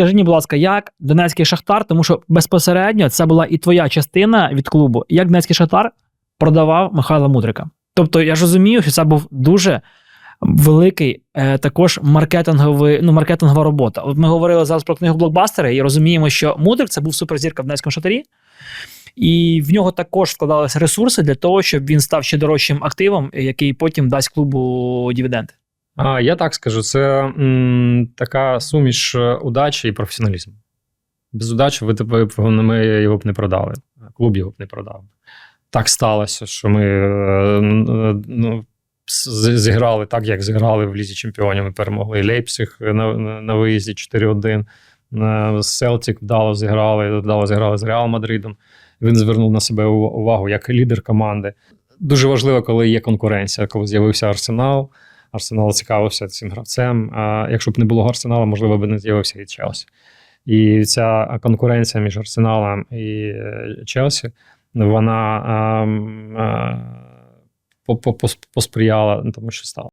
Скажи будь ласка, як Донецький Шахтар, тому що безпосередньо це була і твоя частина від клубу, як Донецький Шахтар продавав Михайла Мудрика. Тобто я ж розумію, що це був дуже великий е, також маркетинговий, ну, маркетингова робота. От ми говорили зараз про книгу блокбастери і розуміємо, що Мудрик це був суперзірка в Донецькому Шахтарі. І в нього також вкладалися ресурси для того, щоб він став ще дорожчим активом, який потім дасть клубу дивіденди. Я так скажу, це м, така суміш е, удачі і професіоналізму. Без удачі ви, ви, б- ми його б не продали, клуб його б не продав. Так сталося, що ми е, ну, зіграли так, як зіграли в Лізі Чемпіонів. Ми перемогли Лейпциг на, на, виїзді 4-1. Е, Селтік вдало зіграли, вдало зіграли з Реал Мадридом. Він звернув на себе увагу як лідер команди. Дуже важливо, коли є конкуренція, коли з'явився Арсенал. Арсенал цікавився цим гравцем. А якщо б не було Арсенала, можливо, б не з'явився і Челсі. І ця конкуренція між Арсеналом і е, Челсі, вона ем, е, по- по- пос- посприяла тому, що стало.